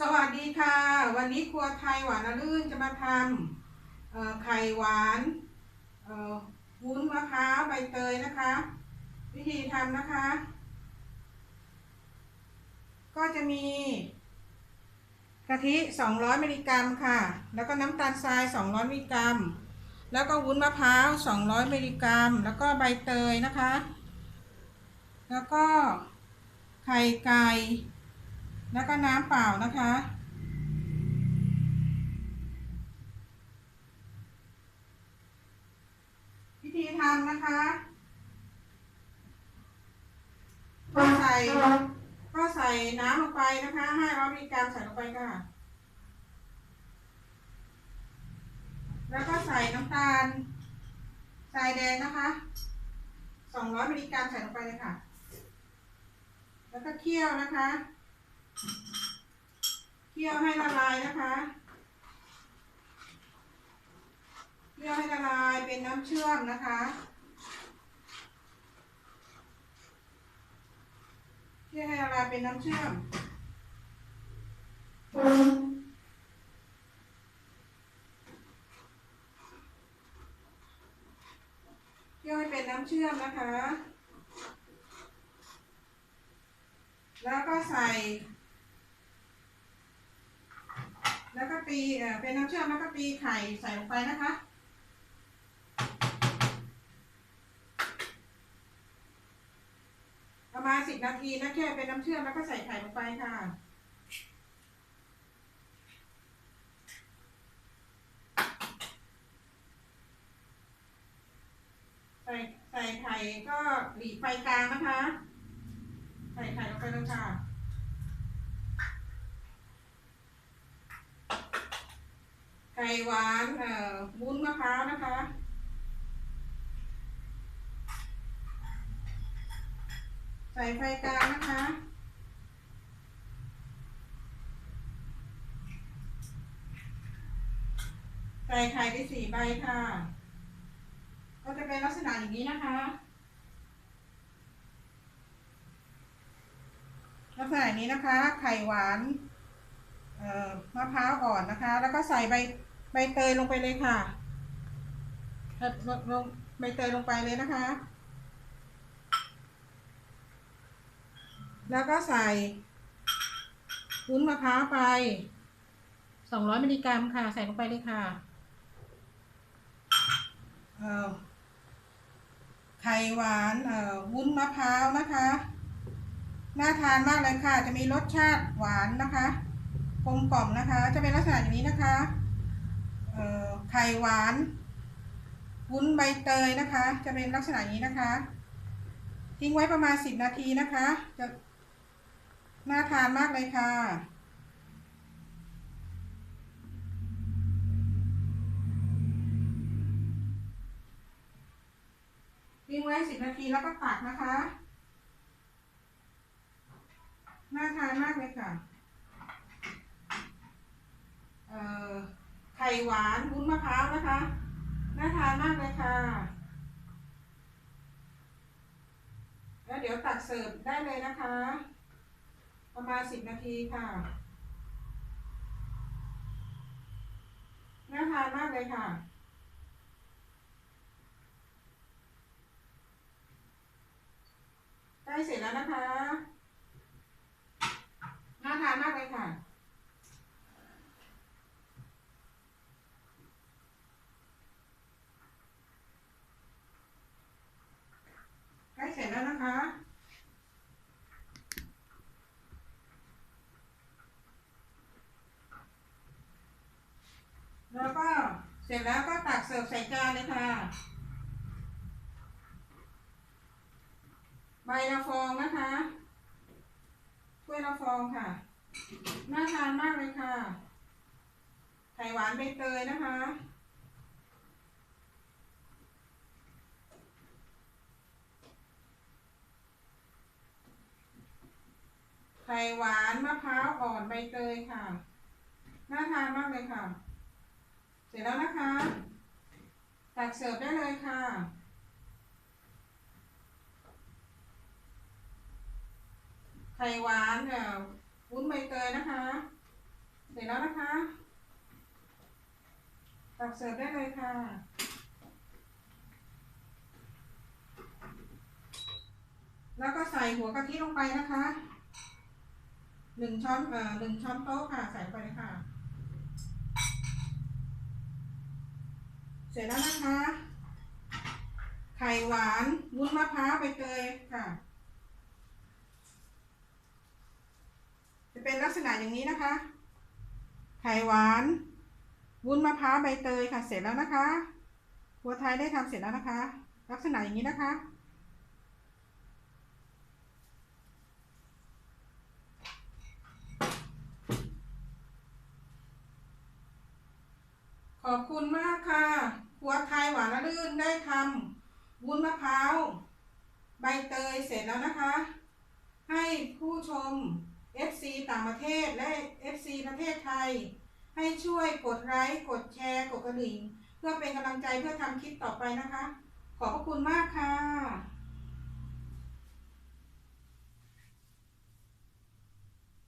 สวัสดีค่ะ วันนี้ครัวไทยหวานอรื่นจะมาทำไข่หวานวุ้นมะพร้าวใบเตยนะคะ วิธีทำนะคะ ก็จะมีกะทิ 200 มิลลิกรัมค่ะ แล้วก็น้ำตาลทราย 200 มิลลิกรัม แล้วก็วุ้นมะพร้าว 200 มิลลิกรัม แล้วก็ใบเตยนะคะ แล้วก็ไข่ไก่ แล้วก็น้ำเปล่านะคะ วิธีทำนะคะก็ใส่ก็ใส่น้ำลงไปนะคะให้ร้อยมิลลิกรัมใส่ลงไปค่ะ แล้วก็ใส่น้ำตาลทรายแดงนะคะสองร้อยมิลลิกรัมใส่ลงไปเลยค่ะ แล้วก็เคี่ยวนะคะ เคี่ยวให้ละลายนะคะเคี่ยวให้ละลายเป็นน้ำเชื่อมนะคะเคี่ยวให้ละลายเป็นน้ำเชื่อมเคี่ยวให้เป็นน้ำเชื่อมนะคะ แล้วก็ใส่ แล้วก็ตีเป็นน้ำเชื่อมแล้วก็ตีไข่ใส่ลงไปนะคะ ประมาณสิบนาทีนะแค่เป็นน้ำเชื่อมแล้วก็ใส่ไข่ลงไปค่ะใส่ใส่ไข่ก็หลีไฟกลางนะคะ ใส่ไข่ลงไปเลยค่ะ ไข่หวานเอ่อวุ้นมะพร้าวนะคะ ใส่ไฟกลางนะคะใส่ไข่ไปสี่ใบค่ะ ก็จะเป็นลักษณะอย่างนี้นะคะลักษณะนี้นะคะ ไข่หวานะพร้าวอ่อนนะคะ แล้วก็ใส่ใบใบเตยลงไปเลยค่ะลงลงใบเตยลงไปเลยนะคะ แล้วก็ใส่วุ้นมะพร้าวไปสองร้อยมิลลิกรัมค่ะ ใส่ลงไปเลยค่ะเอ่อไข่หวานเอ่อวุ้นมะพร้าวนะคะ น่าทานมากเลยค่ะ จะมีรสชาติหวานนะคะ กลมกล่อมนะคะ จะเป็นลักษณะอย่างนี้นะคะไข่หวานวุ้นใบเตยนะคะ จะเป็นลักษณะนี้นะคะ ทิ้งไว้ประมาณสิบนาทีนะคะ จะน่าทานมากเลยค่ะทิ้งไว้สิบนาทีแล้วก็ตักนะคะ น่าทานมากเลยค่ะ เอ่อ ไข่ หวานวุ้นมะพร้าวนะคะ น่าทานมากเลยค่ะ แล้วเดี๋ยวตักเสิร์ฟได้เลยนะคะ ประมาณสิบนาทีค่ะ น่าทานมากเลยค่ะใกล้เสร็จแล้วนะคะ น่าทานมากเลยค่ะ ใกล้เสร็จแล้วนะคะ แล้วก็เสร็จแล้วก็ตักเสิร์ฟใส่จานเลยค่ะ ใบละฟองนะคะถ้วยละฟองค่ะ น่าทานมากเลยค่ะ ไข่หวานใบเตยนะคะ ไข่หวานมะพร้าวอ่อนใบเตยค่ะ น่าทานมากเลยค่ะ เสร็จแล้วนะคะ ตักเสิร์ฟได้เลยค่ะ ไข่หวานเอ่อวุ้นใบเตยนะคะ เสร็จแล้วนะคะ ตักเสิร์ฟได้เลยค่ะแล้วก็ใส่หัวกะทิลงไปนะคะ หนึ่งช้อนเอ่อหนึ่งช้อนโต๊ะค่ะ ใส่ไปเลยค่ะ สร็จแล้วนะคะ ไข่หวานวุ้นมะพร้าวใบเตยค่ะ จะเป็นลักษณะอย่างนี้นะคะ ไข่หวาน วุ้นมะพร้าวใบเตยค่ะ เสร็จแล้วนะคะหัวไทยได้ทำเสร็จแล้วนะคะ ลักษณะอย่างนี้นะคะขอบคุณมาก รื่นได้ทำวุ้นมะพร้าว ใบเตยเสร็จแล้วนะคะ ให้ผู้ชม FC ต่างประเทศและ FC ประเทศไทย ให้ช่วยกดไลค์กดแชร์กดกระดิ่ง เพื่อเป็นกำลังใจเพื่อทำคลิปต่อไปนะคะ ขอบพระคุณมากค่ะ